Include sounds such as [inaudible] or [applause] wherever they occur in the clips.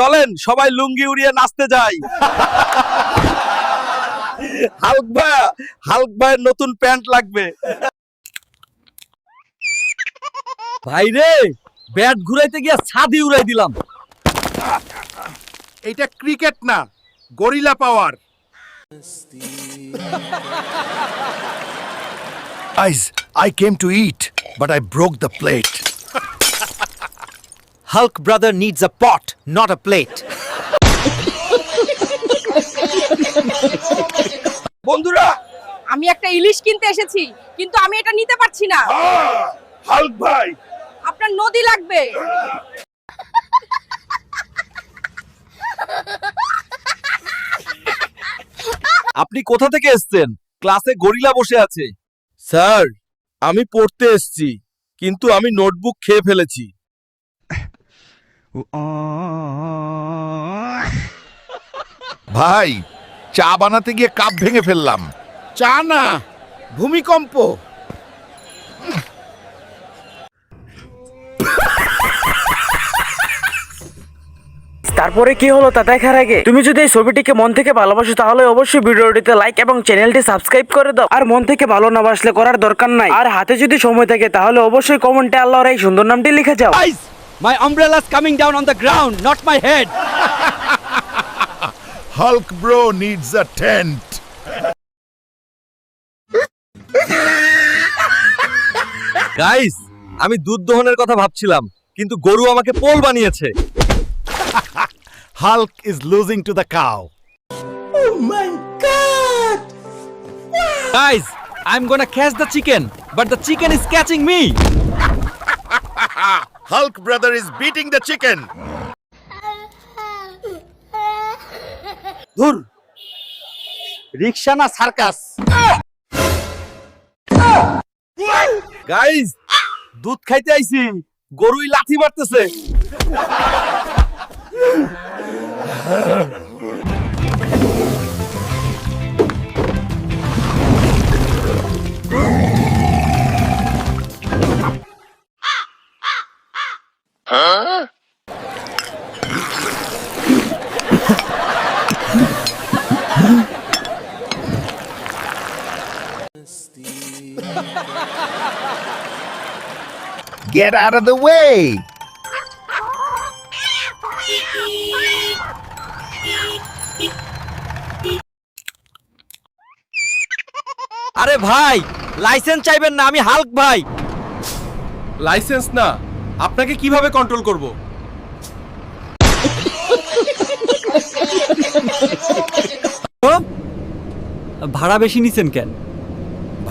চলেন সবাই লুঙ্গি উড়িয়ে নাচতে যাই। হালক ভাই হাল্ক ভাইয়ের নতুন প্যান্ট লাগবে। ভাই রে ব্যাট ঘুরাইতে গিয়া ছাদি উড়াই দিলাম। এটা ক্রিকেট না gorilla power. Guys, I came to eat but I broke the plate. Hulk brother needs a pot, not a plate. বন্ধুরা আমি একটা ইলিশ কিনতে এসেছি কিন্তু আমি এটা নিতে পারছি না। হাল্ক ভাই। আপনার নদী লাগবে। আপনি কোথা থেকে এসেছেন? ক্লাসে গরিলা বসে আছে। স্যার আমি পড়তে এসেছি কিন্তু আমি নোটবুক খেয়ে ফেলেছি। ভাই চা বানাতে গিয়ে কাপ ভেঙে ফেললাম। চা না ভূমিকম্প। তারপরে কি হলো তা দেখার আগে তুমি যদি এই ছবিটিকে মন থেকে ভালোবাসো তাহলে অবশ্যই ভিডিওটিতে লাইক এবং চ্যানেলটি সাবস্ক্রাইব করে দাও। আর মন থেকে ভালো না বাসলে করার দরকার নাই। আর হাতে যদি সময় থাকে তাহলে অবশ্যই কমেন্টে আল্লাহর এই সুন্দর নামটি লিখে যাও। My umbrella's coming down on the ground, not my head. Hulk bro needs a tent. Guys আমি দুধ দহনের কথা ভাবছিলাম কিন্তু গরু আমাকে পোল বানিয়েছে Hulk is losing to the cow. Guys I'm gonna catch the chicken, but the chicken is catching me. Hulk brother is beating the chicken. ধুর। রিক্সা না সার্কাস? গাইস দুধ খাইতে আইছি গরুই লাথি মারতেছে। Get out of the way. আরে ভাই লাইসেন্স চাইবেন না আমি হাল্ক ভাই। লাইসেন্স না আপনাকে কীভাবে কন্ট্রোল করব? ভাড়া বেশি নিছেন কেন?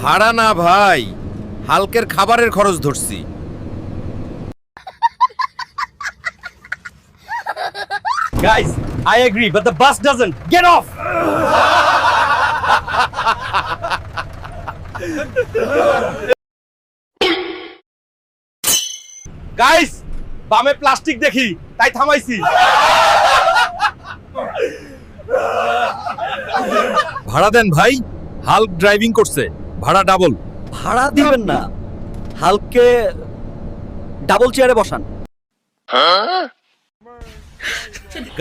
ভাড়া না ভাই হালকের খাবারের খরচ ধরছি। Guys, I agree, but the bus doesn't. Get off! Guys, বামে প্লাস্টিক দেখি তাই থামাইছি। ভাড়া দেন ভাই হাল্ক ড্রাইভিং করছে। ভাড়া ডাবল ভাড়া দিবেন না। হাল্ককে ডাবল চেয়ারে বসান।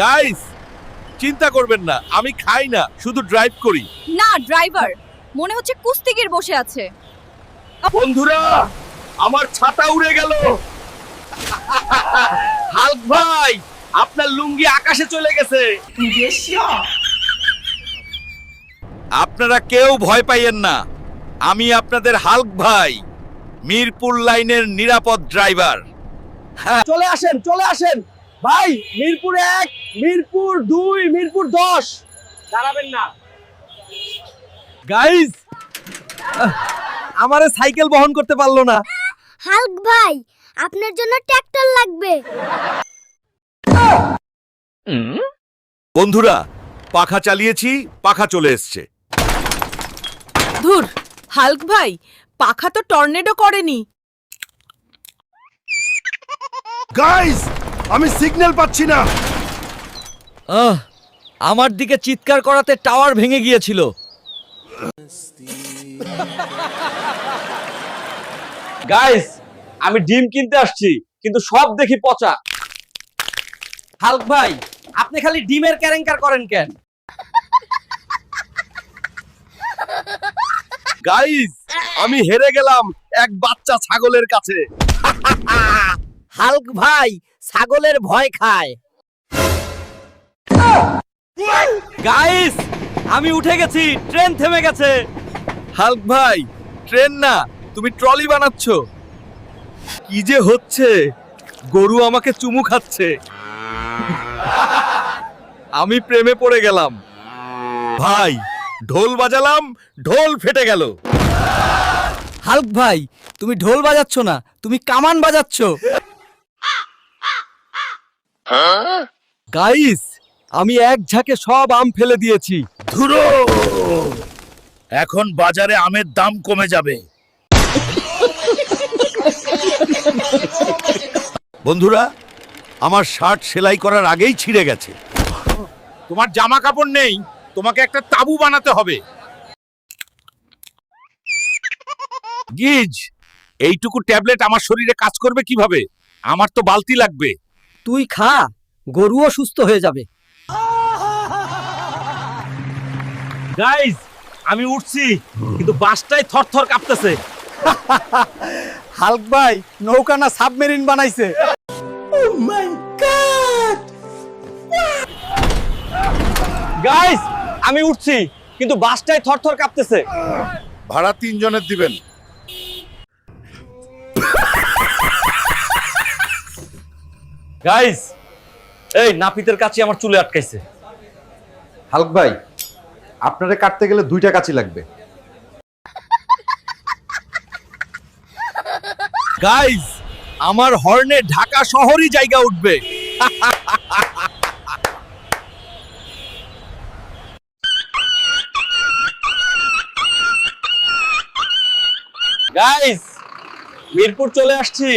গাইস চিন্তা করবেন না আমি খাই না শুধু ড্রাইভ করি। না ড্রাইভার মনে হচ্ছে কুস্তিগির বসে আছে। বন্ধুরা আমার ছাতা উড়ে গেল। হাল্ক ভাই আপনার লুঙ্গি আকাশে চলে গেছে। আপনারা কেউ ভয় পাইয়েন না আমি আপনাদের হাল্ক ভাই মিরপুর লাইনের নিরাপদ ড্রাইভার চলে আসেন চলে আসেন। ভাই মিরপুর এক মিরপুর দুই মিরপুর দশ। দাঁড়াবেন না। গাইস আমারে সাইকেল বহন করতে পারল না। হাল্ক ভাই আপনার জন্য ট্র্যাক্টর লাগবে। বন্ধুরা পাখা চালিয়েছি পাখা চলে এসছে। ধুর হাল্ক ভাই পাখা তো টর্নেডো করেনি। গাইস আমি সিগন্যাল পাচ্ছি না। আহ আমার দিকে চিৎকার করাতে টাওয়ার ভেঙে গিয়েছিল। গাইস আমি ডিম কিনতে আসছি কিন্তু সব দেখি পচা। হাল্ক ভাই আপনি খালি ডিমের ক্যারেঙ্কার করেন কেন? গাইস আমি হেরে গেলাম এক বাচ্চা ছাগলের কাছে। [laughs] হাল্ক ভাই ছাগলের ভয় খায়। গাইস আমি উঠে গেছি ট্রেন থেমে গেছে। হাল্ক ভাই ট্রেন না তুমি ট্রলি বানাচ্ছ। কি যে হচ্ছে গরু আমাকে চুমু খাচ্ছে। আমি প্রেমে পড়ে গেলাম। ভাই ঢোল বাজালাম ঢোল ফেটে গেল। হাল্ক ভাই তুমি ঢোল বাজাচ্ছ না তুমি কামান বাজাচ্ছ। গাইস আমি এক ঝাঁকে সব আম ফেলে দিয়েছি। ধুরো! এখন বাজারে আমের দাম কমে যাবে। বন্ধুরা, আমার শার্ট সেলাই করার আগেই ছিঁড়ে গেছে। তোমার জামা কাপড় নেই, তোমাকে একটা তাবু বানাতে হবে। গিজ, এইটুকু ট্যাবলেট আমার শরীরে কাজ করবে কীভাবে? আমার তো বালতি লাগবে। তুই খা গরুও সুস্থ হয়ে যাবে। গাইস আমি উঠছি কিন্তু বাসটাই থরথর কাঁপতেছে। [laughs] হাল্ক ভাই নৌকা না সাবমেরিন বানাইছে। গাইস আমি উঠছি কিন্তু বাসটাই থরথর কাঁপতেছে। ভাড়া তিনজনের দিবেন। গাইস এই নাপিতের কাছে আমার চুলে আটকাইছে। হালক ভাই আপনারে কাটতে গেলে দুইটা কাচি লাগবে। গাইস আমার হর্নে ঢাকা শহরই জায়গা উঠবে। গাইস মিরপুর চলে আসছি।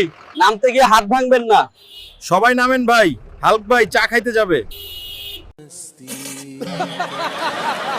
নামতে গিয়ে হাত ভাঙবেন না। সবাই নামেন ভাই হালক ভাই চা খাইতে যাবে। [laughs] [laughs]